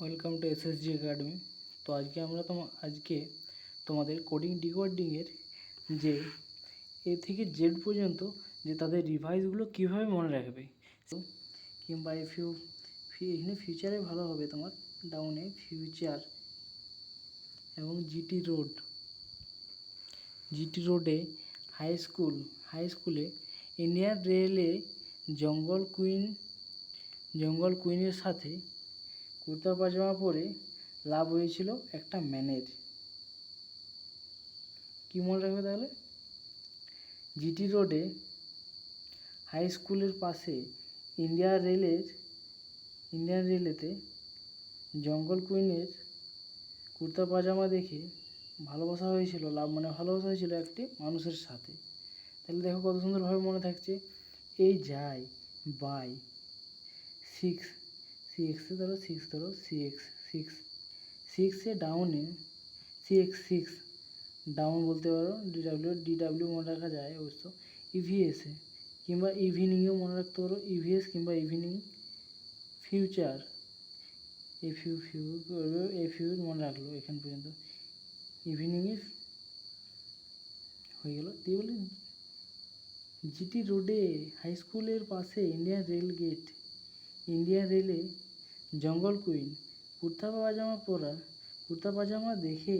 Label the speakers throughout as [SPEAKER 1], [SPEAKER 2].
[SPEAKER 1] Welcome to SSG academy. তো আজকে আমরা তোমা, আজকে তোমাদের কোডিং ডিকোডিংয়ের যে, এ থেকে জেড পর্যন্ত যে তাদের রিভাইসগুলো কীভাবে মনে রাখবে। তো কিংবা ইফ ইউ এখানে ফিউচারে ভালো হবে তোমার ডাউনে ফিউচার এবং জিটি রোড জিটি রোডে হাই স্কুল হাই স্কুলে ইন্ডিয়ান রেলে জঙ্গল কুইন জঙ্গল কুইনের সাথে কুর্তা পাজামা পরে লাভ হয়েছিল একটা ম্যানের। কী মনে রাখবে তাহলে? জিটি রোডে হাই স্কুলের পাশে ইন্ডিয়া রেলের ইন্ডিয়ান রেলেতে জঙ্গল কুইনের কুর্তা পাজামা দেখে ভালোবাসা হয়েছিল, লাভ মানে ভালোবাসা হয়েছিল একটি মানুষের সাথে। তাহলে দেখো কত সুন্দরভাবে মনে থাকছে। এই যাই বাই সিক্স সিক্সে ধরো সিক্স ধরো সিক্স সিক্স সিক্সে ডাউনে সিক্স সিক্স ডাউন বলতে পারো ডিডাব্লিউ ডিডাব্লিউ মনে রাখা যায় অবশ্য ইভিএসে কিংবা ইভিনিংয়েও মনে রাখতে পারো ইভিএস কিংবা evening future F U few F U মনে রাখল এখান পর্যন্ত ইভিনিংয়ে হয়ে গেল, দিয়ে বলে জিটি রোডে হাই স্কুলের পাশে ইন্ডিয়ান রেল গেট ইন্ডিয়ান রেলে জঙ্গল কুইন, কুর্তা পাজামা পরা, কুর্তা পাজামা দেখে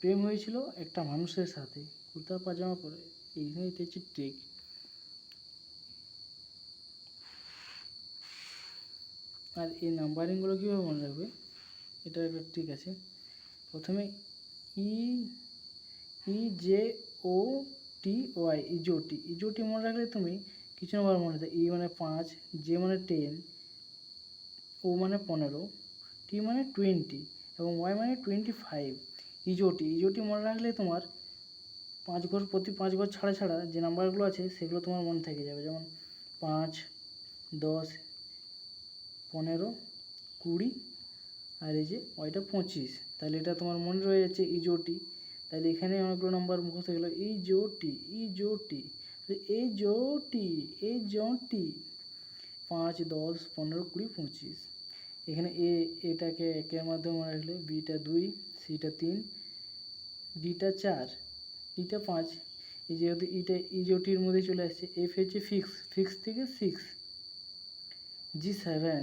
[SPEAKER 1] প্রেম হয়েছিল একটা মানুষের সাথে। কুর্তা পাজামা পরে এইখানে এটা হচ্ছে ট্রিক আর এই নাম্বারিংগুলো কীভাবে মনে রাখবে? এটা একটা ট্রিক আছে। প্রথমে ই ই জে ও টি ওয়াই ইজোটি ইজোটি মনে রাখলে তুমি কিছু নাম্বার মনে থাকে ই মানে পাঁচ, জে মানে টেন। ও মানে পনেরো টি মানে টোয়েন্টি এবং ওয়াই মানে টোয়েন্টি ফাইভ ইজোটি ইজোটি মনে রাখলে তোমার পাঁচ ঘর প্রতি পাঁচ ঘর ছাড়া ছাড়া যে নাম্বারগুলো আছে সেগুলো তোমার মনে থেকে যাবে। যেমন পাঁচ, দশ, পনেরো, কুড়ি আর এই যে ওইটা পঁচিশ। তাহলে এটা তোমার মনে রয়ে যাচ্ছে ইজোটি তাহলে এখানে অনেকগুলো নাম্বার মুখস্থ গেলো। ই জোটি ই জোটি এই জোটি এই জটি পাঁচ, দশ, পনেরো, কুড়ি, পঁচিশ। এখানে এ, এটাকে একের মাধ্যমে রাখলে বিটা দুই, সিটা তিন, ডিটা চার ইটা পাঁচ। এই যেহেতু ইটা ইজোটির মধ্যে চলে আসছে, এফ হচ্ছে ফিক্স ফিক্স থেকে সিক্স জি সেভেন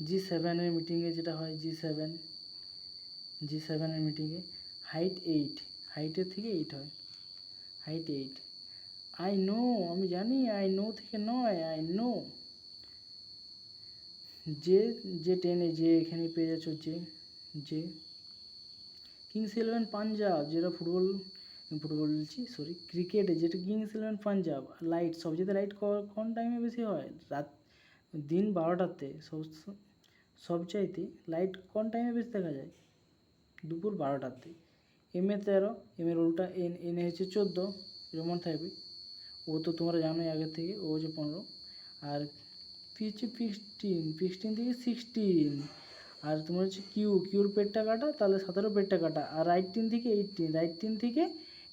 [SPEAKER 1] জি সেভেনের মিটিংয়ে যেটা হয় জি সেভেন জি সেভেনের মিটিংয়ে হাইট এইট হাইটের থেকে এইট হয়। হাইট এইট আই নো আমি জানি আই নো থেকে নয় আই নো যে যে টেনে যে এখানে পেয়ে যাচ্ছ, যে যে। কিংস ইলেভেন পাঞ্জাব যেটা ফুটবল ফুটবল বলছি সরি ক্রিকেটে যেটা কিংস ইলেভেন পাঞ্জাব লাইট সবচেয়ে লাইট কোন টাইমে বেশি হয়? রাত, দিন বারোটাতে সব সবচাইতে লাইট কোন টাইমে বেশি দেখা যায়? দুপুর বারোটাতে এম এ তেরো এম এর উল্টা এন এন হচ্ছে চোদ্দ, যেমন থাকবে। ও তো তোমরা জানোই আগে থেকে, ও হচ্ছে পনেরো। আর পি হচ্ছে ফিক্সটিন ফিক্সটিন থেকে সিক্সটিন আর তোমার হচ্ছে কিউ কিউর পেটটা কাটা, তাহলে সতেরো পেটটা কাটা। আর রাইট টিন থেকে এইটিন রাইট টিন থেকে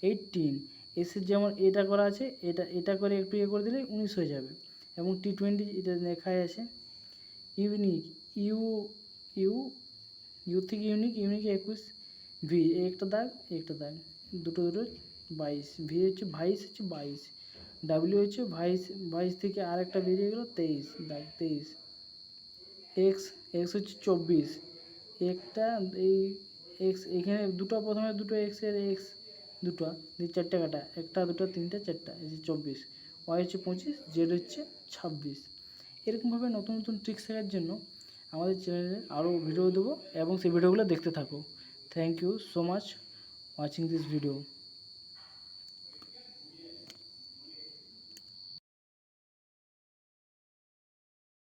[SPEAKER 1] এইটিন এসের যেমন এটা করা আছে, এটা এটা করে একটু ইয়ে করে দিলে উনিশ হয়ে যাবে। এবং টি টোয়েন্টি এটা লেখাই আছে ইউনিক ইউ ইউ ইউ থেকে ইউনিক ইউনিক একুশ ভি একটা দাগ একটা দাগ, দুটো দুটো, বাইশ। ভি হচ্ছে বাইশ হচ্ছে বাইশ। ডাব্লিউ হচ্ছে বাইশ বাইশ থেকে আর একটা বেরিয়ে গেলো তেইশ দাগ তেইশ। এক্স এক্স হচ্ছে চব্বিশ। একটা, এই এক্স এখানে দুটো, প্রথমে দুটো এক্সের এক্স দুটো, দিয়ে চারটে কাটা। একটা, দুটো, তিনটে, চারটা, এই যে চব্বিশ। ওয়াই হচ্ছে পঁচিশ জেড হচ্ছে ছাব্বিশ। এরকমভাবে নতুন নতুন ট্রিক্স শেখার জন্য আমাদের চ্যানেলে আরও ভিডিও দেবো এবং সেই ভিডিওগুলো দেখতে থাকো। Thank you so much watching this video